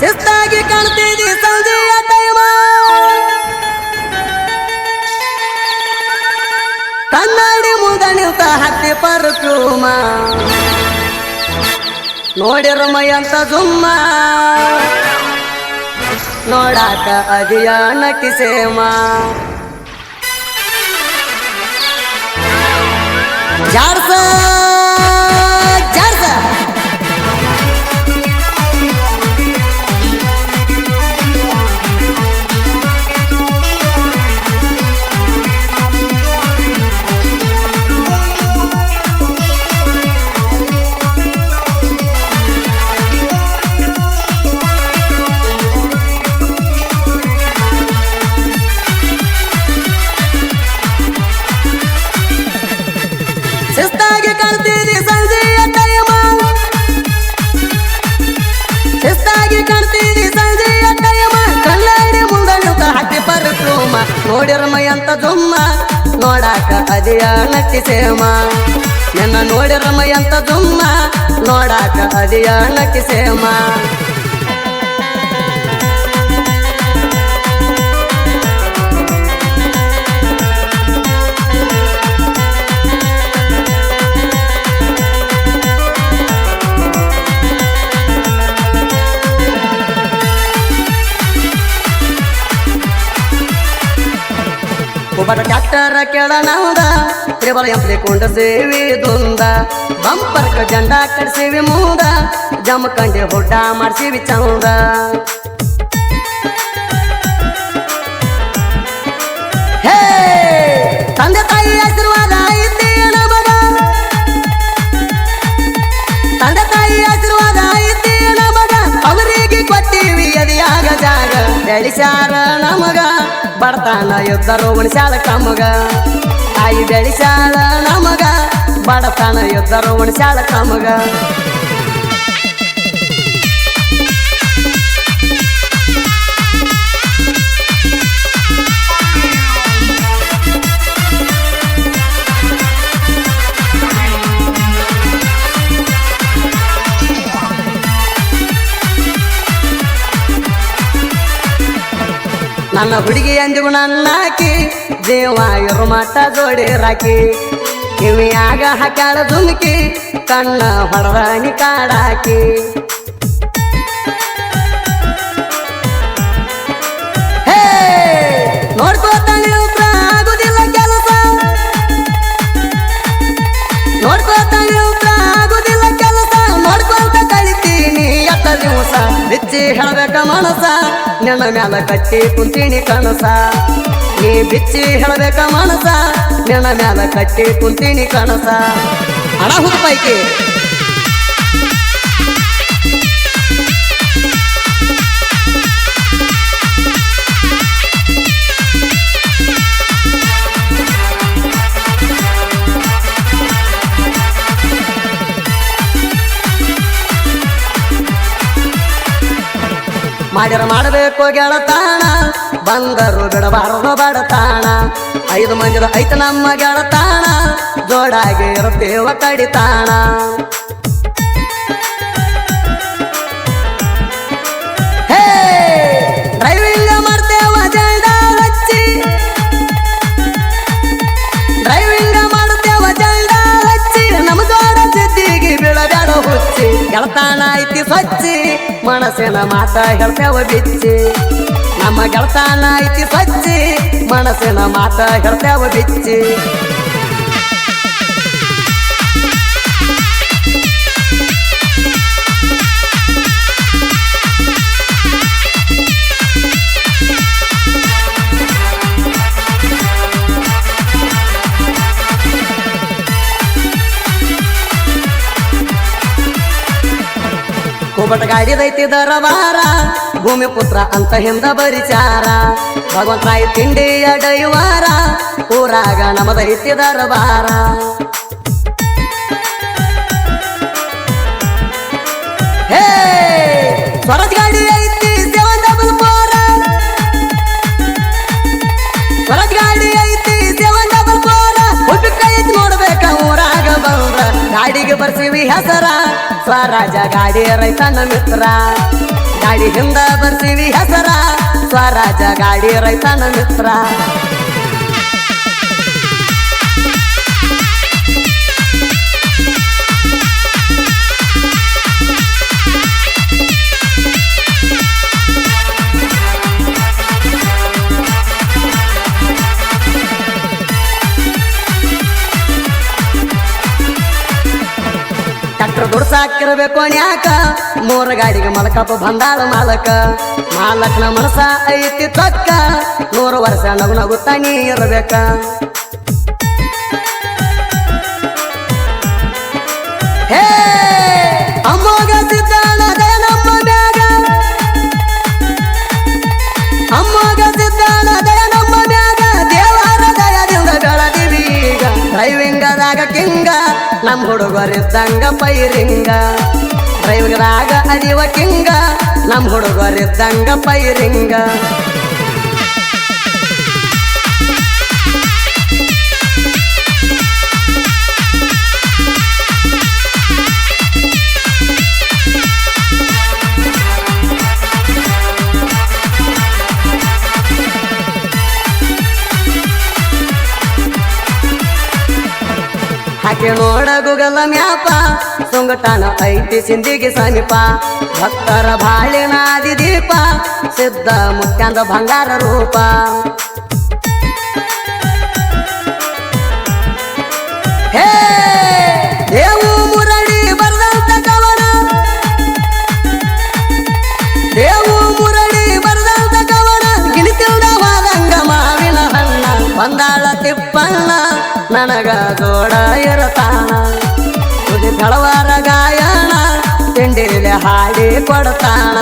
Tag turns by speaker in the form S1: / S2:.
S1: ಶಿಸ್ತಾಗಿ ಕಾಣ್ತಿದಿ ಸಂಜೆಯ ದೈವ ಕನ್ನಡಿ ಮುಂದ ಹತ್ತಿ ಪರಕುಮ. ನೋಡಿರ ಮೈಯಂತ ಜುಮ್ಮ. ನೋಡಾಕ ಅದಿಯ ನಕಿಸೇಮಾ ಜಾಡ್ಸ ಪರ್ಫ್ಯೂಮ ಮೈ ಮೈಯಂತ ಜುಮ್ಮ ನೋಡಾಕ ಅದಿಯ ನಟಿಸೇಮ ನಿನ್ನ ನೋಡಿರ ಮೈಯಂತ ಜುಮ್ಮ ನೋಡಾಕ ಅದಿಯ ನಟಿಸೇಮ ಒಬ್ಬರ ಟ್ಯಾಕ್ಟರ್ ಕೆಳನೌದ, ತ್ರಿಬಲ ಎಂಪ್ಲಿ ಕೊಂಡ ಸೇವಿ ದುಂದ ಬಂಪರ್ಕ ಜಂಡ ಕಡ್ಸೇವಿ ಮುಂದ ಜಮಕಂಡೆ ಹೊಡ್ಡ ಮಾಡ್ಸೀವಿ ಚಂದ. ಹೇ, ತಂದೆ ತಾಯಿ ಆಶೀರ್ವಾದ ಐತಿ ನಮಗ ತಂದೆ ತಾಯಿ ಆಶೀರ್ವಾದ ಐತಿ ನಮಗ ಅವರಿಗೆ ಕೊಟ್ಟಿವಿ ಅದಿಯಾಗ ಜಾಗ, ಬೆಳಿಸ್ಯಾರ ನಮಗ. ಬಡತನ ಯುದ್ಧರು ಉಣಿಸ್ಯಾಳ ಕಮಗ. ತಾಯಿ ಬೆಳಿಸ್ಯಾಳ ನಮಗ. ಬಡತನ ಯುದ್ಧರು ಉಣಿಸ್ಯಾಳ ಕಮಗ. ನನ್ನ ಹುಡುಗಿ ಅಂದಿವು ನನ್ನಾಕಿ ದೇವ ಇರು ಮಟ್ಟ ಜೋಡಿ ರಾಕಿ. ಕಿವಿಯಾಗ ಹಾಕ್ಯಾಳ ದುಮ್ಕಿ ಕಣ್ಣ ಹೊರಾಣಿ ಕಾಡಾಕಿ. ದಿವಸ? ಹೇಳಬೇಕ ಮನಸ ನಿನ್ನ ಮ್ಯಾಲ ಕಟ್ಟಿ ಕುಂತೀನಿ ಕನಸ ನೀ ಬಿಚ್ಚಿ ಹೇಳಬೇಕ ಮನಸ ನನ್ನ ಮ್ಯಾಲ ಕಟ್ಟಿ ಕುಂತೀನಿ ಕನಸ ಹಣ ಹುದು ಮಾಡಿರ ಮಾಡಬೇಕು ಗೆಳತಾಣ. ಬಂದರು ಬಿಡಬಾರದು ಬಡತಾಣ. ಐದು ಮಂದಿರ ಐತ ನಮ್ಮ ಗೆಳತಾಣ. ಜೋಡಾಗಿ ಇರುತ್ತೇವ ಕಡಿತಾಣ. ಹುಚ್ಚಿ ಗೆಳತಾನ ಐತಿ ಸ್ವಚ್ಛಿ ಮನಸ್ಸಿನ ಮಾತ ಹೇಳ್ತೇವ ಬಿಚ್ಚಿ. ನಮ್ಮ ಗೆಳತಾನ ಐತಿ ಸ್ವಚ್ಛಿ ಮನಸ್ಸಿನ ಮಾತ ಹೇಳ್ತೇವ ಬಿಚ್ಚಿ. ಕುಬಟ ಗಾಡಿದೈತಿ ದರಬಾರ ಭೂಮಿ ಪುತ್ರ ಅಂತ ಹಿಂದ ಬರಿಚಾರ. ಭಗವಂತರಾಯ ತಿಂಡಿಯ ಡೈವಾರ ಊರಾಗ ನಮದೈತಿ ದರಬಾರ ಹೇ ಬರ್ಸಿವಿ ಹೆಸರ. ಸ್ವರಾಜ ಗಾಡಿ ರೈತನ ಮಿತ್ರ. ಗಾಡಿ ಹಿಂದ ಬರ್ತೀವಿ ಹೆಸರ. ಸ್ವರಾಜ ಗಾಡಿ ರೈತನ ಮಿತ್ರ. ದುಡ್ಸಾಕಿರ್ಬೇಕು ನ್ಯಾಕ. ಮೂರ ಗಾಡಿಗೆ ಮಲಕಪ್ಪ ಬಂದಾಳ ಮಾಲಕ. ಮಾಲಕನ ಮನಸ ಐತಿ ತಕ್ಕ. ನೂರು ವರ್ಷ ನಗು ನಗು ನೀ ಇರ್ಬೇಕ ಹೇ! ನಮ್ಮ ಹುಡುಗರಿದ್ದಂಗ ಪೈರಿಂಗ. ಡ್ರೈವಿಂಗದಾಗ ಅರಿವ ಕಿಂಗ. ನಮ್ಮ ಹುಡುಗರಿದ್ದಂಗ ಪೈರಿಂಗ. ನೋಡ ಗುಗಲ ಮ್ಯಾಪ, ಸುಂಗಟನ ಐತಿ ಸಿಂಧಿಗೆ ಸಮೀಪ. ಭಕ್ತರ ಬಾಳಿನಾದಿ ದೀಪ, ಸಿದ್ಧ ಮುತ್ಯಾಂದ ಬಂಗಾರ ರೂಪ. ಹೇ, ದೇವು ಕವನ. ದೇವು ಕವನ. ಬಂದಾಳ ತಿಪ್ಪಣ್ಣ. ನನಗ ಗೋಡ ಇರತಾನ ತುದಿ ತಳವಾರ ಗಾಯಣ ತಿಂಡಿಲಿ ಹಾಡಿ ಕೊಡ್ತಾನ